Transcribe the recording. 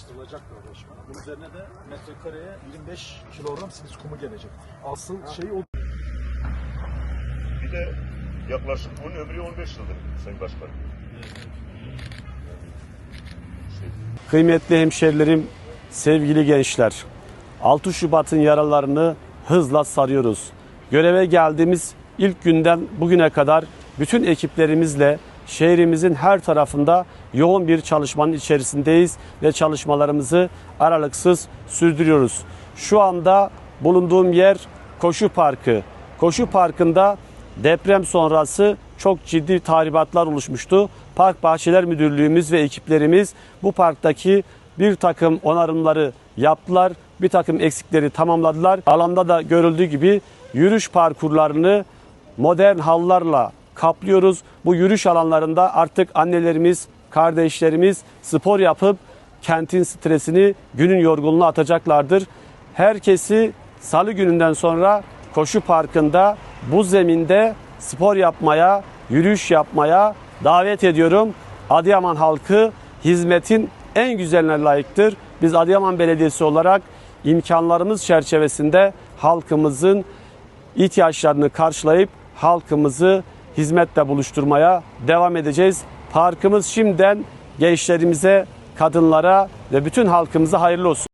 çalıştırılacak böyle başkanım. Bunun üzerine de metrekareye 25 kilogram silis kumu gelecek. Asıl şey o. Bir de yaklaşık bunun ömrü 15 yıldır Sayın Başkanım. Kıymetli hemşerilerim, sevgili gençler. 6 Şubat'ın yaralarını hızla sarıyoruz. Göreve geldiğimiz ilk günden bugüne kadar bütün ekiplerimizle şehrimizin her tarafında yoğun bir çalışmanın içerisindeyiz ve çalışmalarımızı aralıksız sürdürüyoruz. Şu anda bulunduğum yer Koşu Parkı. Koşu Parkı'nda deprem sonrası çok ciddi tahribatlar oluşmuştu. Park Bahçeler Müdürlüğümüz ve ekiplerimiz bu parktaki bir takım onarımları yaptılar. Bir takım eksikleri tamamladılar. Alanda da görüldüğü gibi yürüyüş parkurlarını modern hallarla kaplıyoruz. Bu yürüyüş alanlarında artık annelerimiz, kardeşlerimiz spor yapıp kentin stresini, günün yorgunluğunu atacaklardır. Herkesi salı gününden sonra koşu parkında bu zeminde spor yapmaya, yürüyüş yapmaya davet ediyorum. Adıyaman halkı hizmetin en güzeline layıktır. Biz Adıyaman Belediyesi olarak imkanlarımız çerçevesinde halkımızın ihtiyaçlarını karşılayıp halkımızı hizmetle buluşturmaya devam edeceğiz. Parkımız şimdiden gençlerimize, kadınlara ve bütün halkımıza hayırlı olsun.